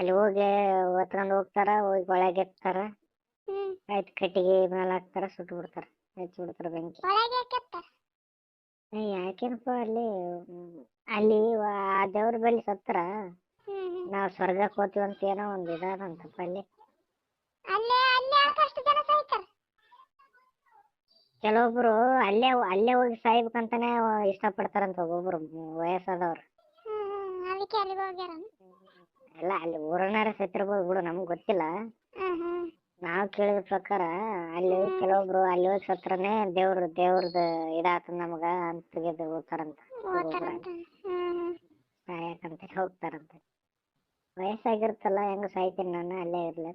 ಅಲ್ಲಿ ಹೋಗಿ ಹೊತ್ಕೊಂಡ್ ಹೋಗ್ತಾರ ಹೋಗಿ ಒಳಗೆ ಎತ್ತಾರ ಆಯ್ತು ಕಟ್ಟಿಗೆ ಮೇಲೆ ಹಾಕ್ತಾರ ಸುಟ್ಟು ಬಿಡ್ತಾರ ಹಚ್ಚಿ ಬಿಡ್ತಾರ ಬೆಂಕಿ. ಯಾಕೇನಪ್ಪ ಅಲ್ಲಿ ಅಲ್ಲಿ ಆ ದೇವ್ರ ಬಳಿ ಸತ್ರ ನಾವ್ ಸ್ವರ್ಗಕ್ಕೆ ಹೋಗ್ತೀವಿ ಅಂತ ಏನೋ ಒಂದ್ ಇದಾದಂತಪ್ಪ ಅಲ್ಲಿ. ಕೆಲವೊಬ್ರು ಅಲ್ಲೇ ಅಲ್ಲೇ ಹೋಗಿ ಸಾಯ್ಬೇಕಂತಾನೆ ಇಷ್ಟಪಡ್ತಾರಂತ ಒಬ್ಬೊಬ್ರು ವಯಸ್ಸಾದವ್ರು. ಅದಕ್ಕೆ ಅಲ್ಲಿಗೆ ಹೋಗ್ಯಾರ. ಎಲ್ಲ ಅಲ್ಲಿ ಊರನಾರ ಸತ್ತಿರ್ಬೋದು ಬಿಡು ನಮ್ಗೆ ಗೊತ್ತಿಲ್ಲ. ನಾವು ನಾವ್ ಕೇಳಿದ ಪ್ರಕಾರ ಅಲ್ಲಿ ಕೆಲವೊಬ್ರು ಅಲ್ಲಿ ಹೋಗಿ ಸತ್ರನೇ ದೇವ್ರ ದೇವ್ರದ್ ಇದಾತ ನಮಗ ಅಂತ ತೆಗೆದು ಹೋಗ್ತಾರಂತ ಯಾಕಂತ ಹೋಗ್ತಾರಂತ. ವಯಸ್ಸಾಗಿರ್ತಲ್ಲ ಹೆಂಗ ಸಾಯ್ತೀನಿ ನಾನು ಅಲ್ಲೇ ಇರ್ಲಿ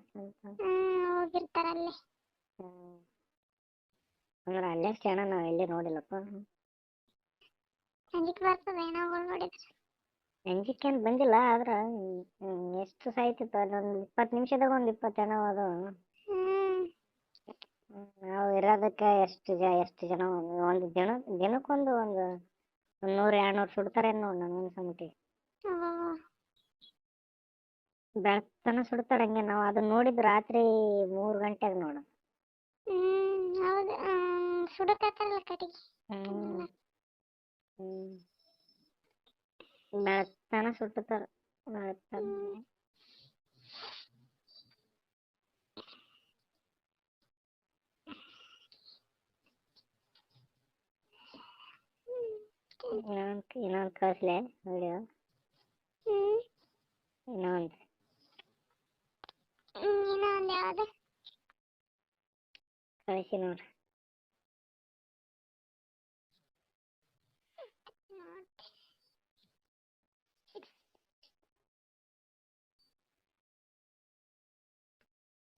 ಹೋಗಿರ್ತಾರ ಅಲ್ಲೇ. ಅಂದ್ರೆ ಅಲ್ಲೇ ನಾವ್ ಎಲ್ಲಿ ನೋಡಿಲ್ಲಪ್ಪ. ಸಂಜಿಕ್ ಬರ್ತದ ಏನೋ ನೋಡಿದ್ರೆ. ಅಂಜಿಕೇನ್ ಬಂದಿಲ್ಲ ಆದ್ರೆ ಎಷ್ಟು ಸಾಯ್ತಿತ್ತು ಒಂದು ಇಪ್ಪತ್ ನಿಮಿಷದಾಗ ಒಂದು ಇಪ್ಪತ್ ಜನ ಅದು ನಾವು ಇರೋದಕ್ಕೆ ಎಷ್ಟು ಜ ಎಷ್ಟು ಜನ ಒಂದ್- ದಿನ ದಿನಕ್ಕೊಂದು ಒಂದು ನೂರು ಎರಡ್ನೂರು ಸುಡ್ತಾರೆ ನೋಡ್ ಅನ್ಸಮಟ್ಟಿ ಅವ್ವವ್ವ. ಬೆಳತನ ಸುಡ್ತಾರ ಹಂಗೆ ನಾವು ಅದನ್ನ ನೋಡಿದ್ ರಾತ್ರಿ ಮೂರ್ ಗಂಟೆಗೆ ನೋಡು. ಹ್ಮ್ ಹೌದು ಸುಡಕತ್ತಾರಲ್ಲ ಕಟ್ಟಿಗೆ. ಹ್ಮ್. ಹ್ಮ್ ಬೆಳತನ ಸುಡ್ತಾರ ಬೆಳತನ ಇನ್ನೊಂದ್ ಇನ್ನೊಂದ್ ಕಳ್ಸ್ಲೆ ವಿಡಿಯೋ ಹ್ಮ್ ಇನ್ನೊಂದ್ ಹ್ಮ್ ಇನ್ನೂ ಒಂದ್ ಯಾವ್ದು ಕಳಿಸಿ ನೋಡ್ರಿ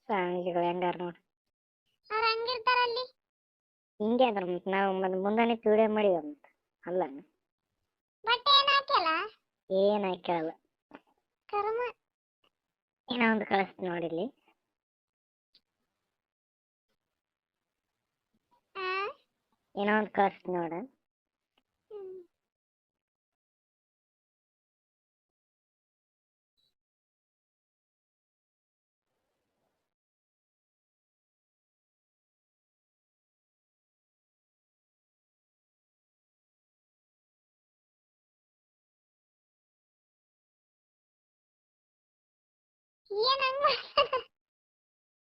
ಸ್ವಾಮೀಜಿಗಳು ಹೆಂಗಾರ ನೋಡಿ ಅವ್ರ ಹಂಗಿರ್ತಾರ ಅಲ್ಲಿ ಹಿಂಗೆ ಅದ್ರ ಮತ್ತ್ ನಾವು ಮತ್ತೆ ಮುಂದಾನೆ ವಿಡಿಯೋ ಮಾಡಿದ ಮತ್ತ್ ಅಲ್ಲ. ಬಟ್ಟೆ ಏನ್ ಹಾಕಿಲ್ಲ ಏನ್ ಹಾಕ್ಯಾಳಲ್ಲ. ಕರ್ಮ. ಏನೋ ಒಂದು ಕಳಿಸ್ತೀನಿ ನೋಡಿಲ್ಲಿ ಆ? ಏನೋ ಒಂದು ಕಳಿಸ್ತೀನಿ ನೋಡ.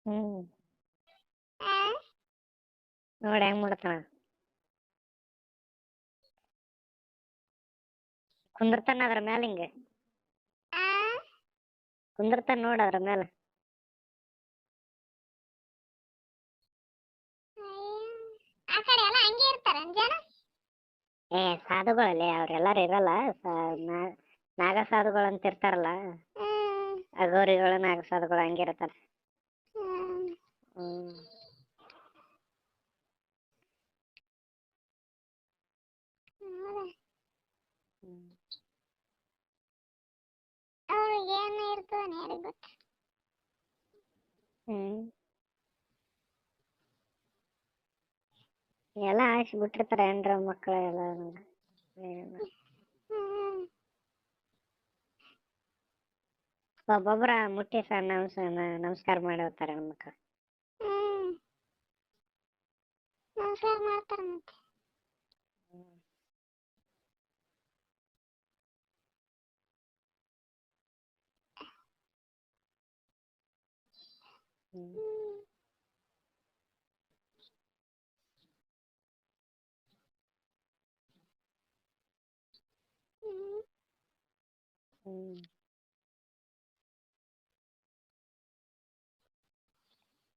ಹ್ಮ್. ನೋಡಿ ಹೆಂಗ್ ಮಾಡ್ತಾನ ಕುಂದಿರ್ತಾನ ಅದ್ರ ಮ್ಯಾಲ ಹಿಂಗೆ. ಕುಂದಿರ್ತಾನ ನೋಡ ಅದ್ರ ಮ್ಯಾಲ. ಆ ಕಡೆ ಎಲ್ಲ ಹಂಗೆ ಇರ್ತಾರ ಜನ? ಏ ಸಾಧುಗಳಲ್ಲೇ ಅವ್ರೆಲ್ಲಾರು ಇರಲ್ಲ ನಾಗ ಸಾಧುಗಳು ಅಂತ ಇರ್ತಾರಲ್ಲ ಹ್ಮ್ ಅಗೋರಿಗಳು ನಾಗ ಸಾಧುಗಳು ಹಂಗಿರ್ತಾರ ಹ್ಮ್ ಹ್ಮ್ ಹೌದಾ ಹ್ಮ್. ಅವ್ರಿಗೆ ಏನು ಇರ್ತದ ಯಾರಿಗ್ ಗೊತ್ತ. ಹ್ಮ್ ಎಲ್ಲ ಆಯ್ಸಿ ಬಿಟ್ಟಿರ್ತಾರ ಹೆಣ್ರ ಮಕ್ಳು ಎಲ್ಲ ಏನು. ಹ್ಮ್ ಒಬ್ಬೊಬ್ರ ಮುಟ್ಟಿ ಸ ನಮಸ್ ನಮಸ್ಕಾರ ಮಾಡಿ ಹೋಗ್ತಾರೆ ಹೆಣ್ಮಕ್ಳು ಹ್ಮ್. ನಮಸ್ಕಾರ ಮಾಡ್ತಾರ ಮತ್ತೆ. ಹ್ಮ್. ಹ್ಮ್. ಹ್ಮ್. ಹ್ಮ್.